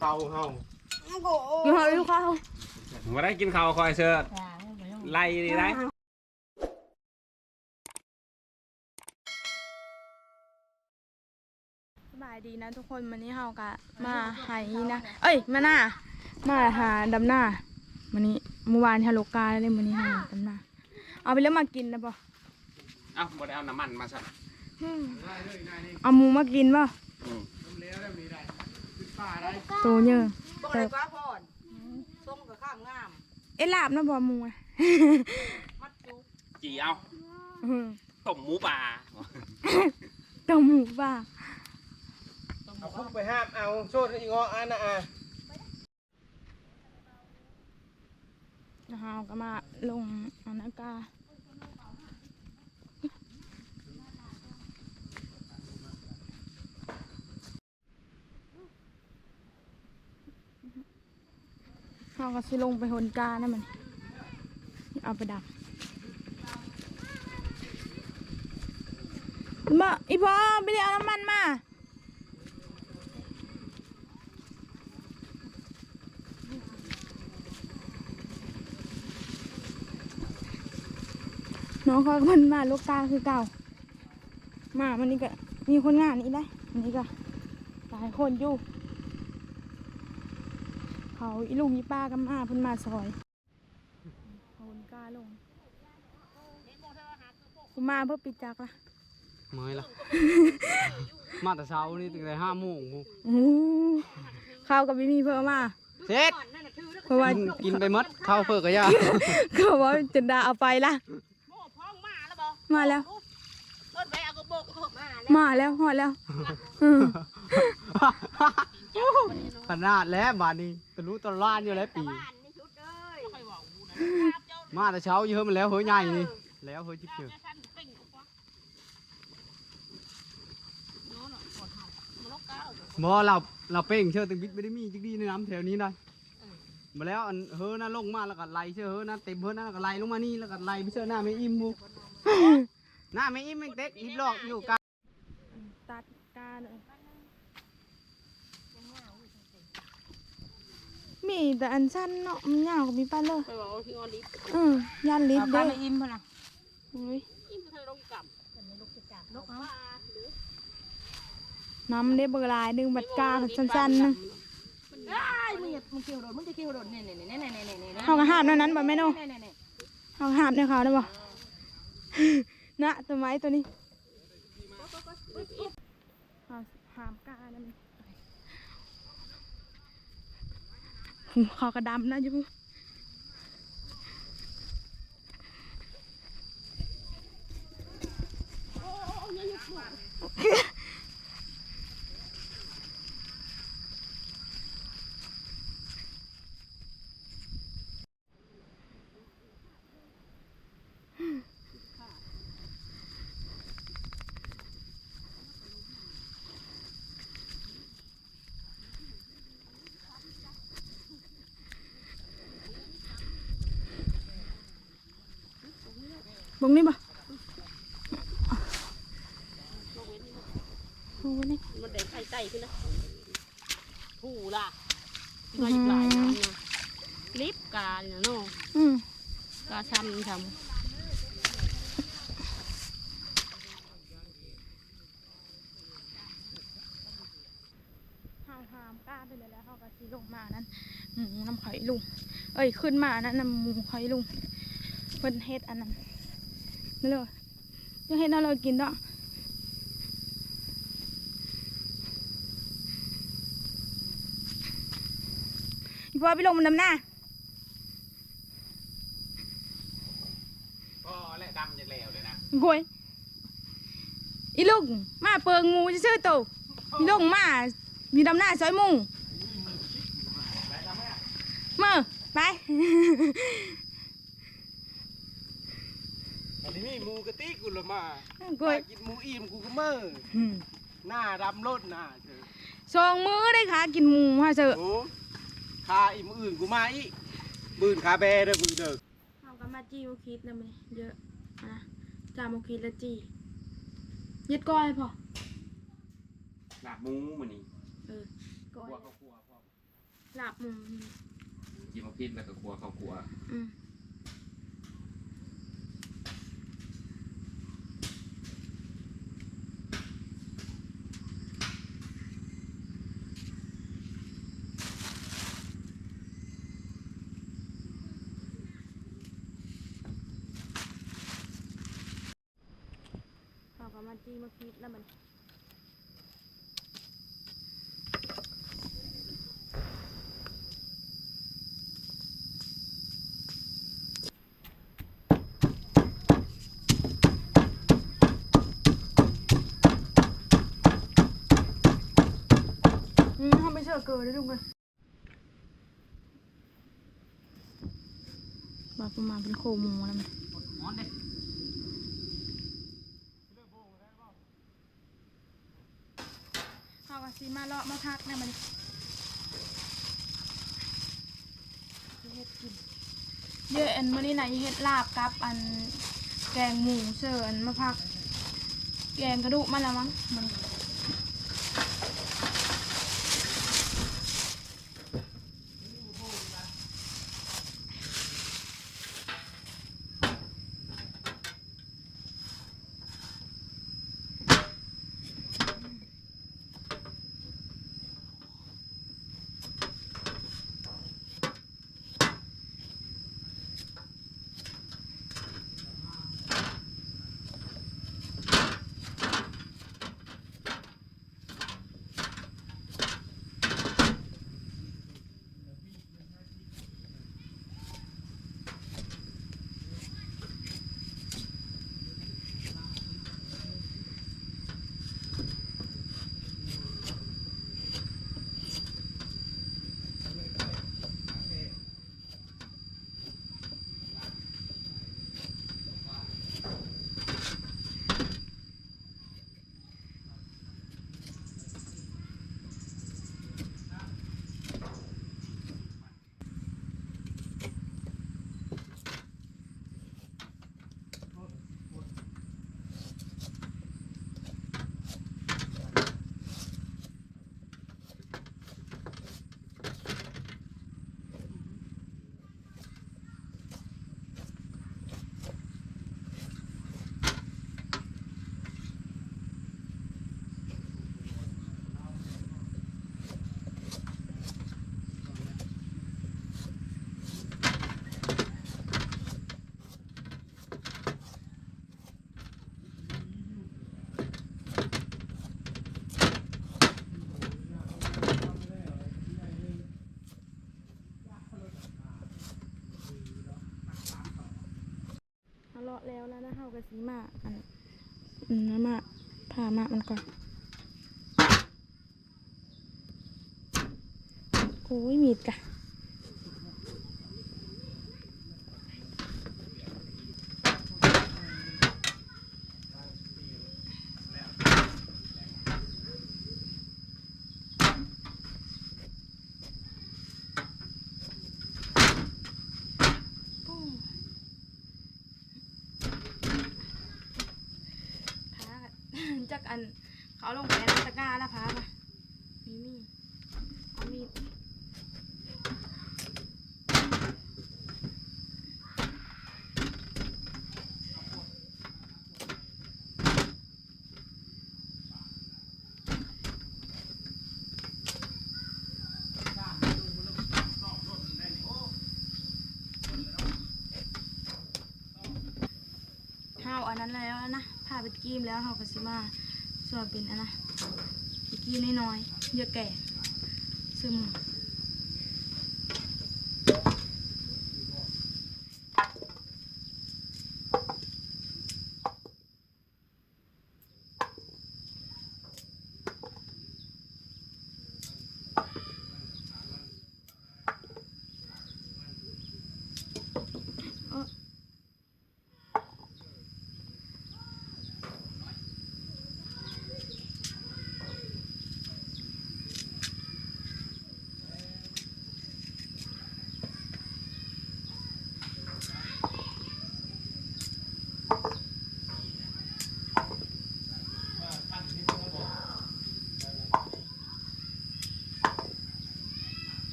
เตาเฮากินข้าวลูกข้าวมาได้กินข้าวคอยเชิดไล่ดีได้บายดีนะทุกคนวันนี้เฮากะมาหายนะ เอ้ย มาหน้า มาหาดำหน้าวันนี้เมื่อวานฮาโลกาเลยวันนี้หาดำหน้า เอาไปแล้วมากินนะปะเอ้าบ่ได้เอาน้ำมันมาสักเอาหมูมากินป่ะ โตเยอะบอกเลยว่าพ่อนส้มกับข้ามงาม เอ็ดลาบนะบ่หมูอะมัดจุกจีเอาอืมต้มหมูป่าต้มหมูป่ะเอาคุกไปห้ามเอาโชดอีงออันน่ะอะเฮาก็มาลงอานากา เฮาก็สิลงไปหนกานะมัน เอาไปดับมาอีพอไม่ได้เอาน้ำมันมาน้องเขามันมาลูกตาคือเก่า มามันนี่ก็มีคนงานนี่ได้อันนี้ก็หลายคนอยู่ เขาอีลุงอีป้ากับมาเพิ่นมาซอยเขาคนกล้าลงกูมาเพื่อปิดจักละเมื่อยละมาแต่เช้านี่ตั้งแต่ห้าโมงพูอื้อข้าวกับไม่มีเพิ่มมาเสร็จเพราะว่ากินกินไปหมดข้าวเพื่อกระยาเขาว่าจะดาเอาไปละโม่พ้องมาแล้วบ่มาแล้วรถไปเอากระบอกมาแล้วมาแล้วหอดแล้วอืม ขนาดแล้วบาดนี้ตะลุตะล้านอยู่แล้วปีบ้านนี่ชุดเอ้ยมาแต่เช้าเยอะมันแล้วเฮ้ยใหญ่นี่แล้วเฮ้ยจิ๊บเจือบ่เราเราเป้งเชื่อตึงบิดไม่ได้มีจิกดีในน้ำแถวนี้ได้มาแล้วอันเฮ้อน่าลงมาแล้วก็ไล่เชื่อเฮ้อน่าเต็มเฮ้อน่าแล้วก็ไล่ลงมานี่แล้วก็ไล่ไปเชื่อหน้าไม่อิ่มบูหน้าไม่อิ่มแม่งเต็กนิดลอกอยู่กันตัดกาเลย มีแต่อันสั้นเนาะมันยาวก็มีป้าเลยไปบอกว่าที่ออลิฟอืมยันลิฟเอาต์ไปเด้อในอิ่มพะนะอุ้ยอิ่มเธอลงกับลกเอาน้ำได้เบอร์ลายหนึ่งบัดกาสั้นๆหนึงได้มึงอย่ามึงเกี่ยวโดนมึงจะเกี่ยวโดนเนี่ยเนี่ยเนี่ยเนี่ยเนี่ยเนี่ยเขาก็ห้ามเท่านั้นบ่แม่โนเนี่ยเนี่ยเนี่ยเขาก็ห้ามในเขาได้บ่นะตัวไม้ตัวนี้เอาห้ามกาได้มัน เขากระดำนะอยู่ งนี่บ่โอ้นี่มันได้ไข่ไต่ขึ้นนะถูล่ะที่มาอีกหลายน้ำนะลิฟต์กาเนี่ยเนาะอืมกาช้ำช้ห้ามห้ามกล้าไปเลยแล้วเขาก็สีลงมานั้นหมูน้ำไข่ลุง เอ้ยขึ้นมานั้นน้ำหมูไข่ลุงเพิ่นเฮ็ดอันนั้น นั่นเลยยังเฮ็ดนั่นเลยกินดอกอีพอไปลงมันน้ำหน้าก็แหละดำจะแล้วเลยนะโวยอีลุงมาเปิงหมูจะซื้อๆโตอีลุงมา มีดำหน้าซอยหมูเมื่อไปอั นนี้มีหมูกะติกูละมากล้วยกินหมูอิ่มกูก็เมื่ออืมหน้าดำรถหน้าเถอะสองมือได้ค่ะกินหมูฮะเจอโอ้คาอีกมืออื่นกูมาอีกบืนคาแบเด้อมือเด้อเอากันมาจีโมคิดนะมันเยอะนะจาโมคิดและจียึดก้อยพอหนักหมูมันนี่เออก้อยกลัวก็กลัวพอลาบหมูกินมาพิษแล้วก็กลัวเขากลัวอืม มาจีมาพิษแล้วมันอืมทำไม่เชื่อเกินเลยลูกเลยบาประมาณเป็นโคหมูแล้วมั้ย หมอนเด้ เอากระซี มาเลาะมาพักนะมันเฮ็ดกินเยอะอันมื้อนี้ไหนะเฮ็ดลาบกับอันแกงหมูเสิร์อันมาพัก แกงกระดูกมันละมั้งมัน เอาเลาะแล้วแล้วนะเฮากระสีมาอันน้ำมาผ่ามามันก่อนโอ้ยมีดกะ พากัน จากอัน เขาลงไปในตะกร้าแล้วพาปะมีมีดเอามีดห้าอันนั้นแล้วนะพาไปกีมแล้วเฮาก็สิมา ส่วนเป็นอันนะไรกี้น้อยๆเยอะแก่ซึม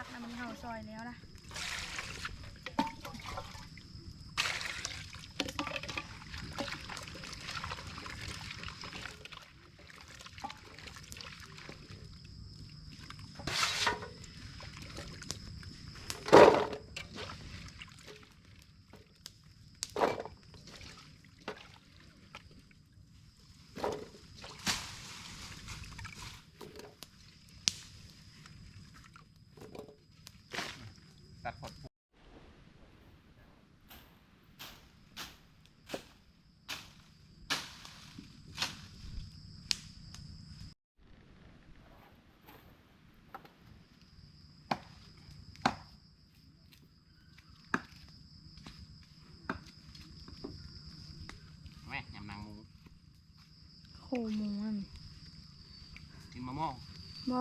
เน้ำมันเห่า ซอยแล้วนะ ดผลแม่ยำนางหมูโคหมูอันกินมะม่วงบ่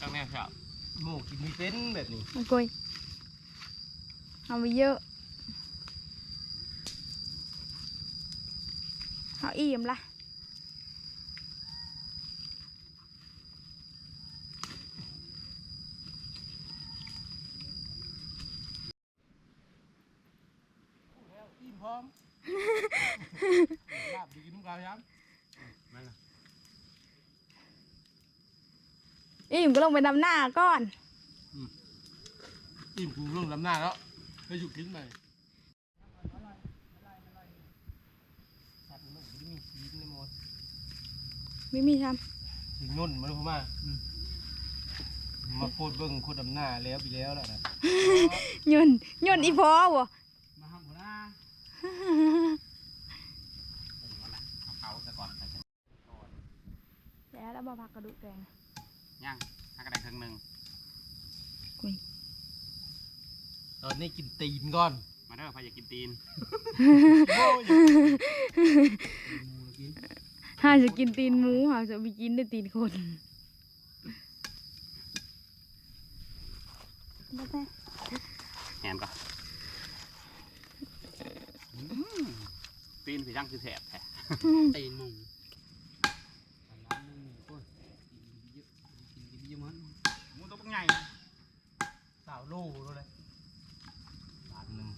ตั้งแนวชอบ หมูกินมีเป็นแบบนี้มันกุยเอาไปเยอะเอาอิ่มละ อิ่มพร้อมลาบดีกินน้ำกาวย้ มันล่ะ อิ่มก็ลงไปดำหน้าก่อนำอิ่มกูเรื่องลำหน้าแล้วไปอยู่กินใหม่สัตว์มันไม่มีชีสในหมดไม่มีทถึงนุ่นมันพูดมามาโคตรเบิ้งโคตรดำหน้าแล้วไปแล้วแล้วนะำย่นย่นอีพอบ่มาห้ามหัวหน้าเอาเขาซะก่อนไปกันแล้วแล้วมาพักกระดูกแกง ย่างถ้ากระไดครึ่งหนึ่งตอนนี้กินตีนก่อนมาเด้อพายอยากกินตีนโอ้ยหมูแล้วกินถ้าจะกินตีนหมูหาจะไปกินได้ตีนคนได้ไหมแหมก่อนตีนผีย่างคือแสบแท้ตีนหมูอันนั้นหมูก้นกินเยอะกินกินเยอะมั้ง หมูตัวปังใหญ่ สาวโล่เลยบาทหนึ่ง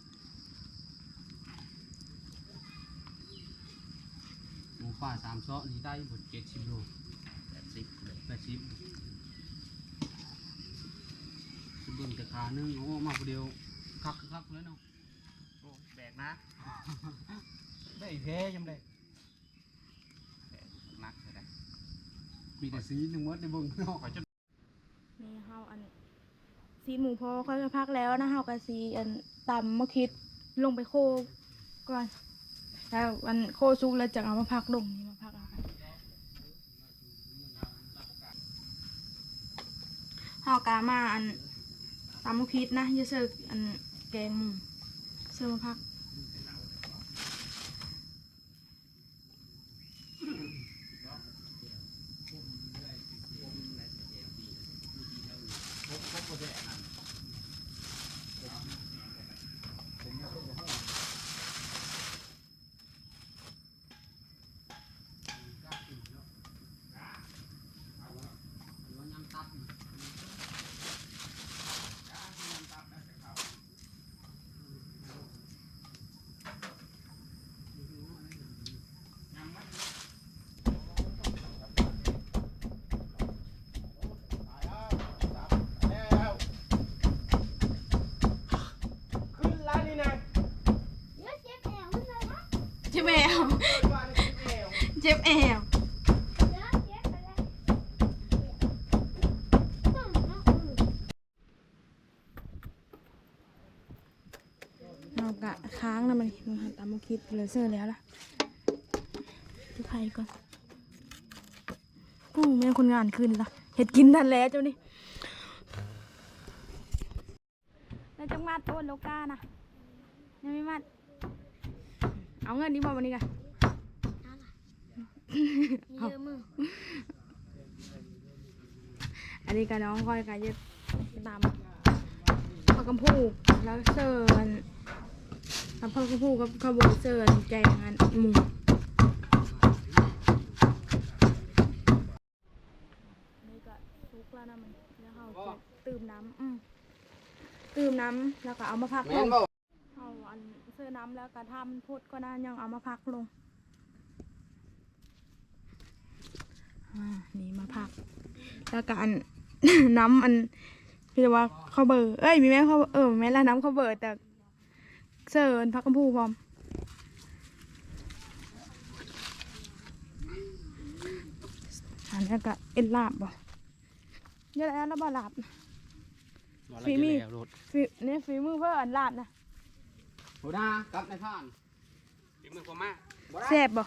หมูป่าสาม ซ้อนี่หมดเจ็ดสิบโลแปดสิบเลยแปดสิบสมบูรณ์แต่ขาหนึงโอ้มาคนเดียวคักคักเลยเนาะโอ้แบกนะได้แพ้ยังได้แบกนักเลยนะมีแต่สีหนึ่งมดในบึงเนาะขอจนนี่เฮาอันซีหมูพอค่อยๆพักแล้วนะเฮากะซีอันตำมะคิดลงไปโคก่อนแล้วอันโคซุกแล้วจะเอามาพักลงนี่เฮากามาอันตำมะคิดนะอย่าเสิร์อันแกงเสิร์มาพัก แล้วขึ้นแล้วนี่นะ เจ็บแอว เปิดว่าในคลิปเอว เจ็บ แอวเรากะค้างนะมันมันหันตามมาคิดเลเสื้อแล้วล่ะดูไทยก่อนโอ้แม่คนงานขึ้นละเห็ดกินทันแล้วเจ้านี่แล้วจังมัดโอนโลกานะยังไม่มัดเอาเงินนี้บอกวันนี้กัน มีเยอะมึงอันนี้กับน้องก้อยกับเย็บตามข้าวกำพูแล้วเสิร์นทำข้าวกำพูกับข้าวโบเสิร์นแกงอันหมูนี่ก็ซุกละแล้วนะมันแล้วเขาจะตื่มน้ำอืมตื่มน้ำแล้วก็เอามาพักลแม่นงบ่เอาอันเสื้อน้ำแล้วก็ทำพูดก็น่ายังเอามาพักลงอ่า นี่มาพัก แล้วก็อันน้ำอันพี่ว่าข้าวเบอร์เอ้ยมีแม่ข้าวเออแม่ละน้ำข้าวเบอร์แต่เสิร์นพักกำพูพร้อมอันนี้ก็เอ็นลาบบ่เยอะแล้วแล้วบ่ลาบนะฝีมีฝีเนี่ยฝีมือเพื่ออันลาบนะหัวหน้ากับนายผ่านฝีมือพอมากแซ่บบ่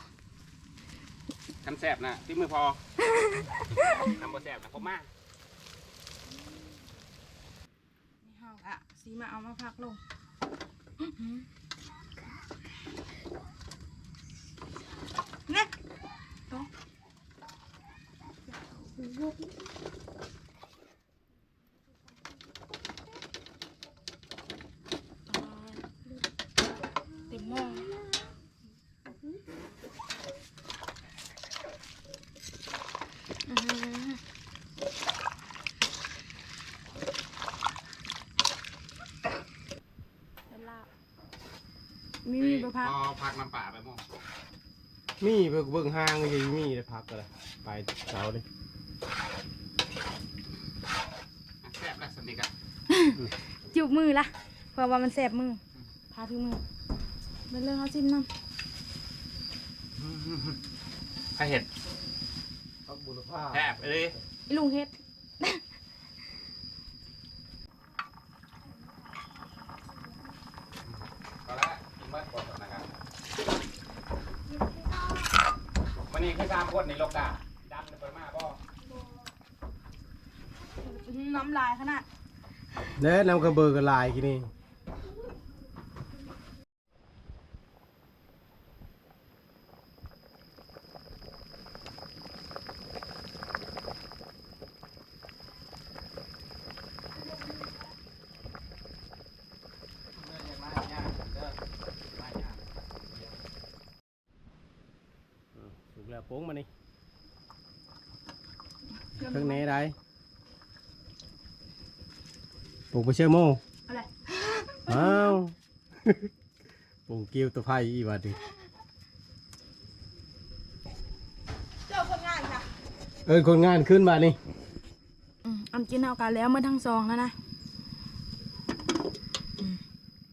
ทำแสบนะฝีมือพอทำบ่แสบนะพอมากนี่เฮาอะสีมาเอามาพักลงเนี่ยต้องเต็มหม้ออื้อหือ เป็นลาบมีมีประ พักพอพักน้ำป่าไปมั่งมีเบิ่งเบิ่งห้างก็ยังมีได้พักก็เลยไปเช้าเลยแสบแล้วสนิทกันจุบมือละเพราะว่ามันแสบมือพาถึงมือเป็นเรื่องเขาจิ้มน้ถ้าเห็ดพักบุรพาแสบเลยำไอ้ลุงเฮ็ด ก็แล้วกินเบิดก่อนนะครับวันนี้คือตามคนในโลกดาดำเป็นมากบ่ น้ำลายขนาด เด้นำกระเบอร์กระลายกี่นี่ถูกแล้วโป้งมานี่เครื่องนี้ได้ ปลูกไปเชื่อโม่อะไรอ้าวปลูกกิ้วตัวไผ่อีบัดดิเจ้าคนงานค่ะเอินคนงานขึ้นมานี่อืมอันกินเอากันแล้วเมื่อทั้งซองแล้วนะอืม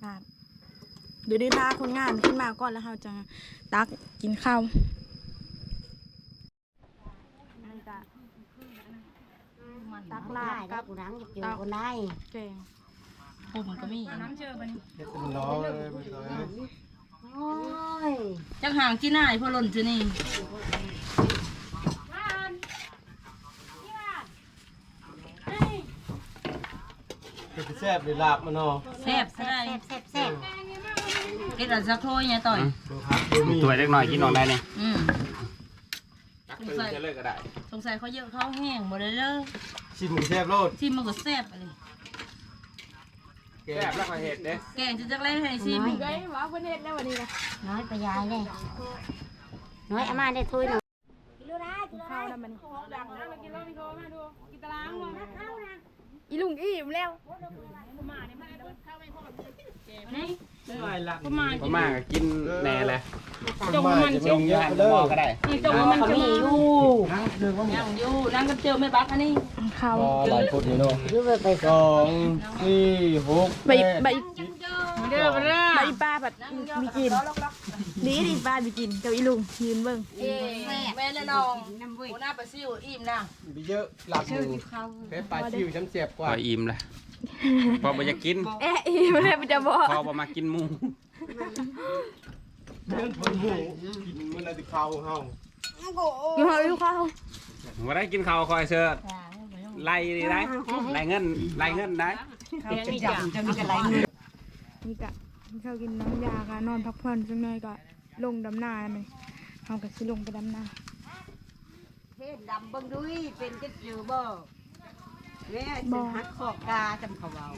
ลาบเดี๋ยวได้ลาคนงานขึ้นมาก่อนแล้วเราจะตักกินข้าวอันจะ ตักลาบกับกูรังจะกินคนได้แกงผมก็มีน้ำเชื่อมันมันร้อนเลยมันร้อนโอ้ยจักห่างที่ไหนพอหล่นที่นี่เป็นแซ่บเลยลาบมันเนาะแซ่บใช่แซ่บแซ่บกินอะไรสักถ้วยเนี่ยต่อยตัวพักตัวมีตัวเล็กหน่อยกินนอนได้นี่ อืมตักตื่นเฉลยก็ได้สงสัยเขาเยอะเขาแห้งหมดเลยเลยชิมกับแซ่บโลดที่มันก็แซ่บอะไรแกแสบแล้วก็เห็ดเด้แกงจะจักเล่นให้ซิมเฮ้ยว้าวเพื่อนเฮ็ดแล้ววันนี้นะน้อยไปยายเลยน้อยเอามาได้ถ้วยหนึ่งกินข้าวแล้วมัน อีลุงอิ่มแล้วประมาณพอมากก็กินแหน่เลยจงมันจงอยืนหม้อก็ได้จงมันเขาจะมีมีอยู่ยังอยู่นั่งกับเจียวไม่บักอันนี้ข้าวหลายคนอยู่เนาะอยู่ไปไปสองสี่หกใบใบเด้อเด้อใบปลาแบบมีกิน นี่ดิปลามีกินเจ้าอีลุงยืนเบิ่งแม่และน้องหัวหน้าปลาซิวอิ่มนะมีเยอะหลับอยู่แค่ปลาชิวช้ำเสียบกพว่าออิ่มละพอบ่อยากกินเอ๊ะอีมันเลยมันจะบอกพอบ่มากินหมูเดินทนหมูกินมันอะไรติเข้าเฮากินข้าวลูกข้าวบ่ได้กินข้าวคอยเชิดไล่ดีได้ไล่เงินไล่เงินได้มีจังจะมีกันไรนี่กะ กินข้าวกินน้ำยากะนอนพักผ่อนสักหน่อยก็ลงดำนาเลยเขาก็สิลงไปดำนาเฮ็ดดำเบิ่งด้วยเป็นจะเจอบ่แม่สิหักขอบกาจำเขาเอา